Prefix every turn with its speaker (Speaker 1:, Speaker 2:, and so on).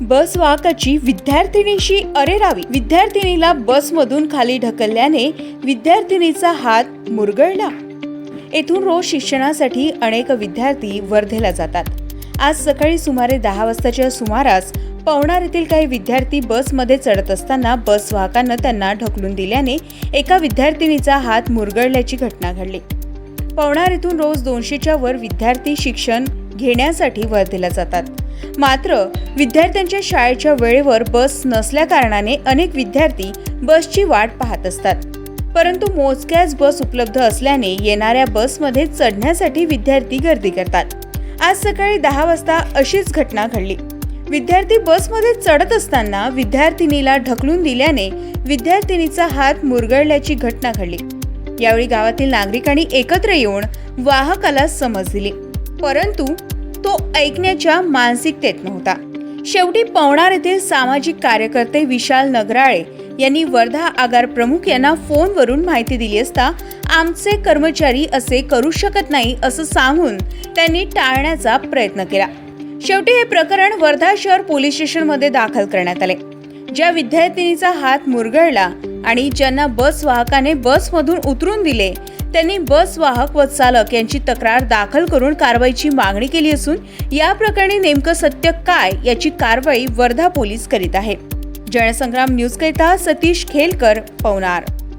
Speaker 1: बस वाहकाची विद्यार्थिनीशी अरेरावी. विद्यार्थिनीला बसमधून खाली ढकलल्याने विद्यार्थिनीचा हात मुरगळला. येथून रोज शिक्षणासाठी अनेक विद्यार्थी वर्धेला जातात. आज सकाळी सुमारे दहा वाजताच्या सुमारास पवनार येथील काही विद्यार्थी बसमध्ये चढत असताना बस वाहकानं त्यांना ढकलून दिल्याने एका विद्यार्थिनीचा हात मुरगळल्याची घटना घडली. पवनार येथून रोज दोनशेच्या वर विद्यार्थी शिक्षण घेण्यासाठी वर्धेला जातात. मात्र विद्यार्थ्यांच्या शाळेच्या वेळेवर बस नसल्या कारणाने अनेक विद्यार्थी बसची वाट पाहत असतात. परंतु मोजक्याच बस उपलब्ध असल्याने येणाऱ्या बसमध्ये चढण्यासाठी विद्यार्थी गर्दी करतात. आज सकाळी दहा वाजता अशीच घटना घडली. विद्यार्थी बसमध्ये चढत असताना विद्यार्थिनीला ढकलून दिल्याने विद्यार्थिनीचा हात मुरगळल्याची घटना घडली. यावेळी गावातील नागरिकांनी एकत्र येऊन वाहकाला समज दिली. परंतु तो ऐकण्याच्या मानसिकतेत नव्हता. शेवटी पवणार येथील सामाजिक कार्यकर्ते विशाल नगराळे यांनी वर्धा आगार प्रमुख यांना फोनवरून माहिती दिली असता आमचे कर्मचारी असे करू शकत नाही असं सांगून त्यांनी टाळण्याचा प्रयत्न केला. शेवटी हे प्रकरण वर्धा शहर पोलीस स्टेशनमध्ये दाखल करण्यात आले. ज्या विद्यार्थिनीचा हात मुरगळला आणि ज्यांना बस वाहकाने बसमधून उतरून दिले त्यांनी बस वाहक व चालक यांची तक्रार दाखल करून कारवाईची मागणी केली असून या प्रकरणी नेमकं सत्य काय याची कारवाई वर्धा पोलीस करीत आहे. जनसंग्राम न्यूज करिता सतीश खेलकर पवनार.